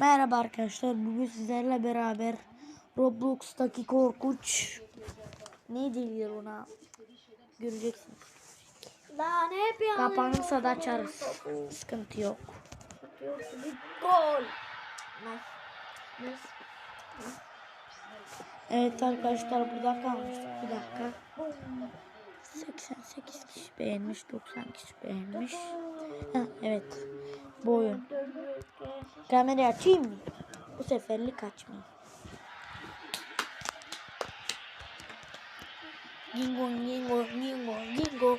Merhaba arkadaşlar. Bugün sizlerle beraber Roblox'taki korkunç ne denir ona göreceksiniz. Daha ne yapıyorsun? Kapanırsa da açarız. Sıkıntı yok. Gol. Evet arkadaşlar burada kalmıştık. Bir dakika. 88 kişi beğenmiş, 90 kişi beğenmiş. Heh, evet. Bu oyun. Kamerayı açayım mı? Bu seferlik açmayayım. Gingo, gingo, gingo, gingo.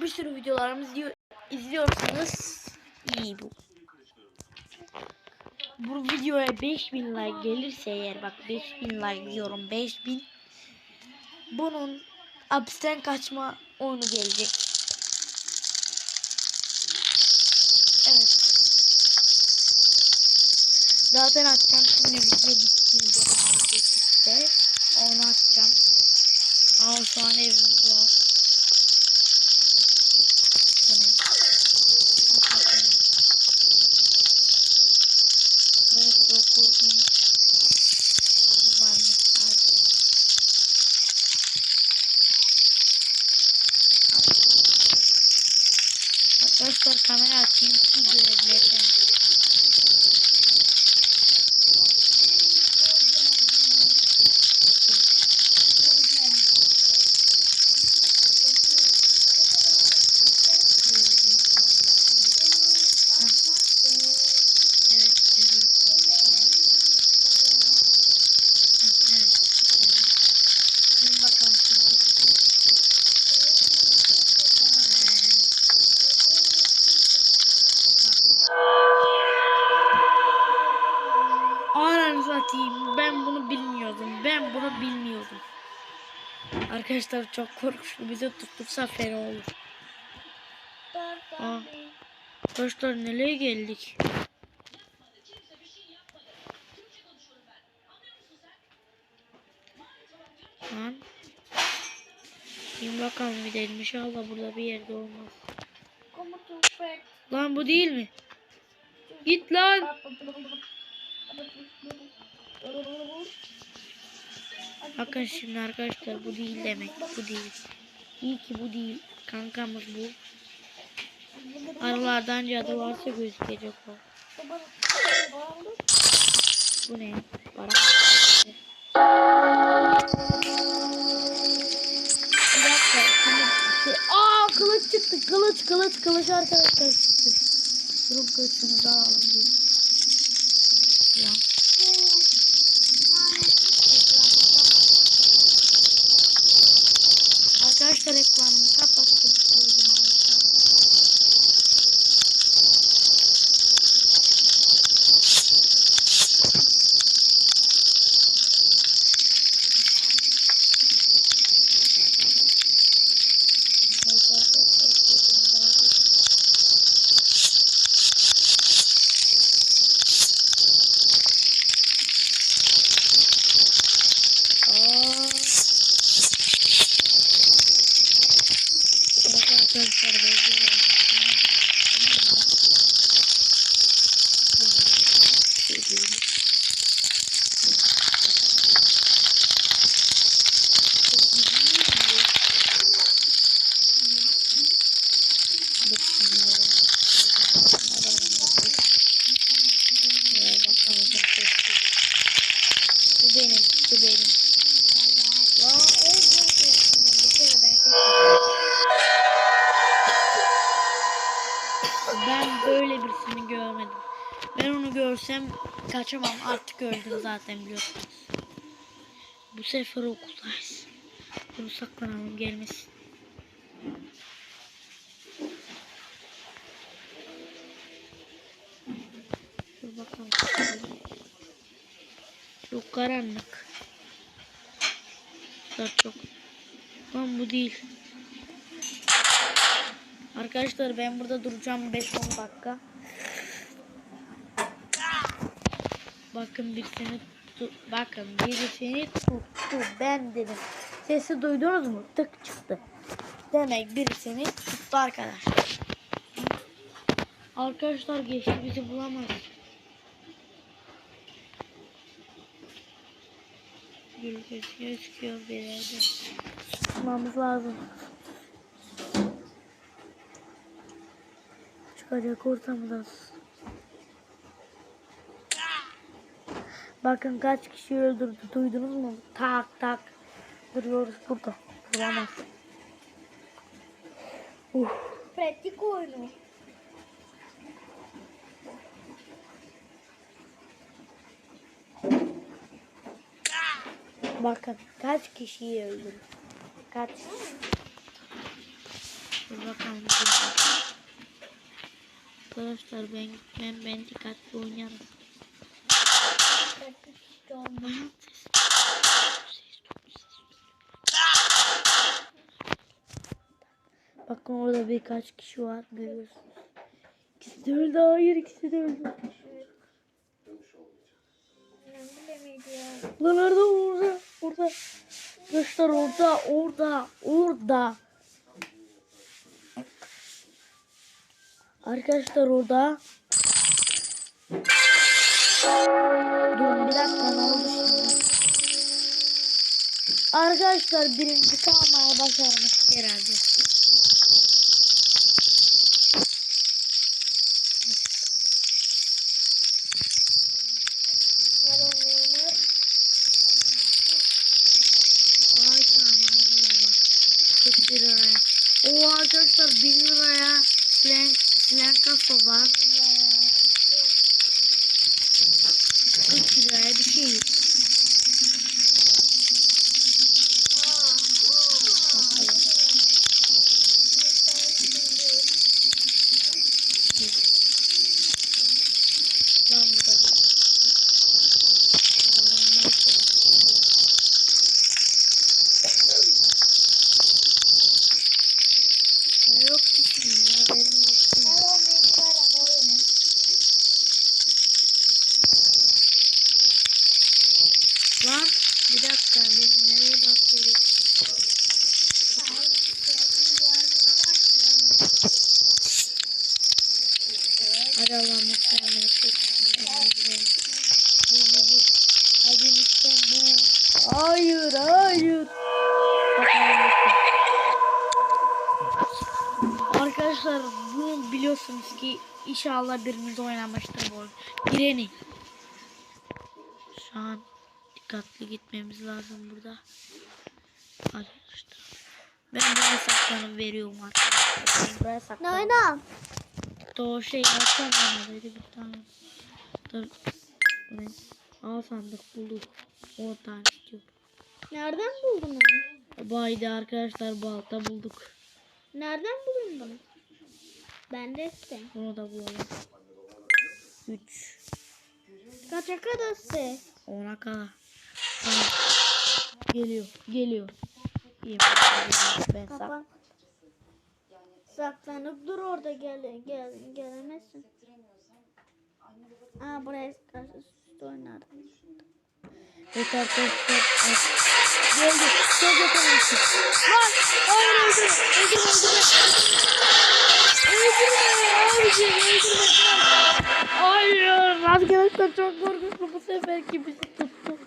Bir sürü videolarımızı izliyor, izliyorsanız iyi bu. Bu videoya 5000 like gelirse eğer bak 5000 like diyorum 5000 bunun hapisten kaçma oyunu gelecek. Evet. Zaten atacağım şimdi video bittiğinde işte onu atacağım. Ama şu an evimiz var. Bu? Bakın. Burası çok korkunç. Varmış sadece. Arkadaşlar kamera açayım ki görebilirsiniz. Evet, görüyorsunuz. Evet. Şimdi bakalım şimdi. Ananı satayım. Ben bunu bilmiyordum. Ben bunu bilmiyordum. Arkadaşlar çok korkunçlu. Bize tuttursa fena olur. Aa, arkadaşlar nereye geldik? Lan. Bir bakalım gidelim. İnşallah burada bir yerde olmaz. Lan bu değil mi? Git lan. Bakın şimdi arkadaşlar bu değil demek. Bu değil. İyi ki bu değil. Kankamız bu. Aralardan cadı varsa gözükecek o. Bu ne? Para. Bir kılıç çıktı. Kılıç kılıç kılıç arkadaşlar çıktı. Durun kılıçını da alalım biz. Ya. Arkadaşlar kapattım. Koydum ağzına. Neyse arkadaşlar, koydum daha bir- Aa. Evet arkadaşlar bekliyorum. Bu benim, bu benim. Ya evet bir kere ben seçtim. Ben böyle birisini görmedim. Görsem kaçamam. Artık öldüm zaten biliyorsunuz. Bu sefer okuldayız. Bunu saklanalım gelmesin. Dur bakalım. Çok karanlık. Çok çok. Lan bu değil. Arkadaşlar ben burada duracağım 5-10 dakika. Bakın birisini tuttu. Bakın birisini tuttu. Ben dedim. Sesi duydunuz mu? Tık çıktı. Demek birisini tuttu arkadaşlar. Arkadaşlar geçti bizi bulamaz. Gül gözüküyor çıkıyor bir yerde. Tutmamız lazım. Çıkacak ortamdan. Bakın kaç kişi öldürdü duydunuz mu? Tak tak. Duruyoruz burada. Duramaz. Uh. Pratik oyunu. Bakın kaç kişiyi öldürdü. Kaç. Dur bakalım. Arkadaşlar ben ben ben dikkatli oynarım. Ses. Bakın orada birkaç kişi var görüyorsunuz. İkisi de öldü. Hayır ikisi de öldü. Lan orada orada orada. Arkadaşlar orada orada orada. Arkadaşlar orada. Durun bir dakika ne oldu şimdi? Arkadaşlar birinci kalmaya başarmış herhalde. sheep. Hayır hayır. Arkadaşlar bunu biliyorsunuz ki inşallah biriniz oynamıştır bu oyunu. Gireni. Şu an dikkatli gitmemiz lazım burada. Arkadaşlar. Ben buraya saklanıp veriyorum arkadaşlar. Ben buraya Ne saklanıp. oyna? O şey bana dedi bir tane. Dur. Al sandık bulduk. 10 tane istiyor. Nereden buldun onu? Baydı arkadaşlar balta bulduk. Nereden buldun bunu? Ben de iste. Bunu da bulalım. 3 Kaça kadarsı? 10'a kadar. Tamam. Geliyor. Geliyor. İyi. Ben sak. Saklanıp dur orada gel gel gelemezsin. Aa buraya karşı üstü oynardım. Evet arkadaşlar. Geldi. Çok yakalamıştım. Lan! Hayır öldürme. Öldürme öldürme. Öldürme abicim öldürme. Hayır. Arkadaşlar çok korkunçlu bu seferki bizi tuttu.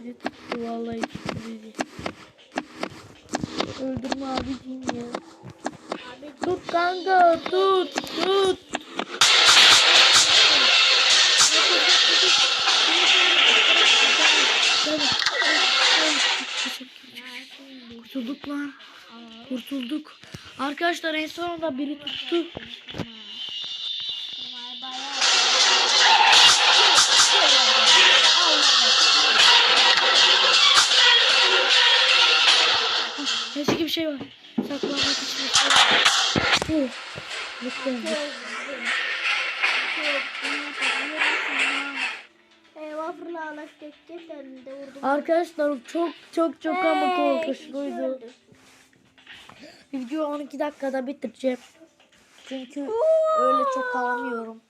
bizi tuttu vallahi tuttu bizi. Öldürme abicim ya. Tut kanka tut tut. Kurtulduk lan. Kurtulduk. Arkadaşlar en sonunda biri tuttu. Neyse ki bir şey var. Saklanmak için bir şey var. Oh. Lütfen. Fırlayarak geçti de vurdum. Arkadaşlar çok çok çok ama Hey, korkunçluydu. Video 12 dakikada bitireceğim. Çünkü öyle çok alamıyorum.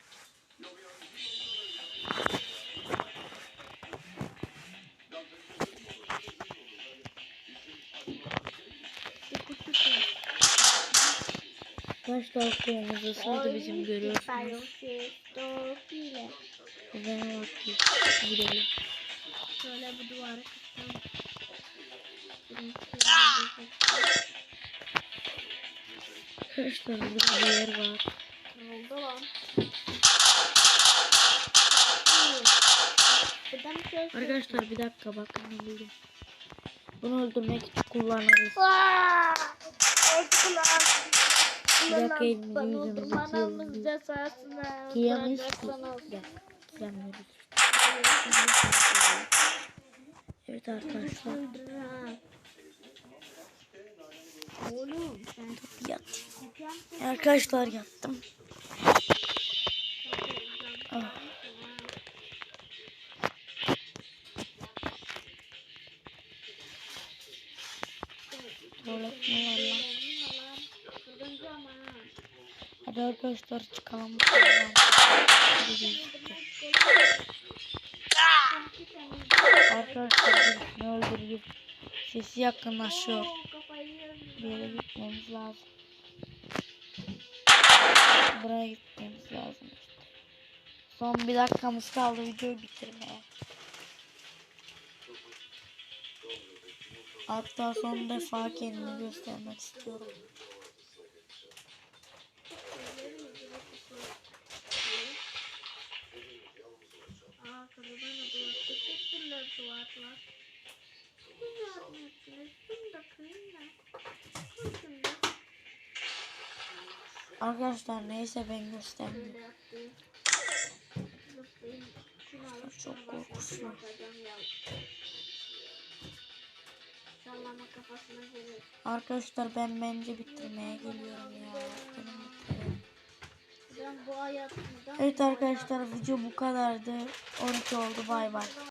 Arkadaşlar kolumuz ısırdı bizim görüyorsunuz. Güzel bakıyor. Gidelim. Şöyle bu duvarı kırsam. Arkadaşlar burada bir yer var. Oldu lan. Buradan şey Arkadaşlar bir dakika bakın ne buldum. Bunu öldürmek için kullanırız. Bir dakika Bana yüzümüzü kıyalım. Kıyamış. Bir dakika. Evet arkadaşlar. Oğlum sen Yat. Arkadaşlar yattım. Ah. Tuvalet ne var lan? Hadi arkadaşlar çıkalım. Arkadaşlar birisini öldürüp sesi yakınlaşıyor. Bir yere gitmemiz lazım. Buraya gitmemiz lazım. Son bir dakikamız kaldı videoyu bitirmeye. Hatta son defa kendimi göstermek istiyorum. Aa kapıdan da duvar. Teşekkürler duvarlar. Da da. Da. Arkadaşlar neyse ben alıp Çok gelir. Arkadaşlar ben bence bitirmeye geliyorum ya. Evet arkadaşlar video bu kadardı. 12 oldu bay bay.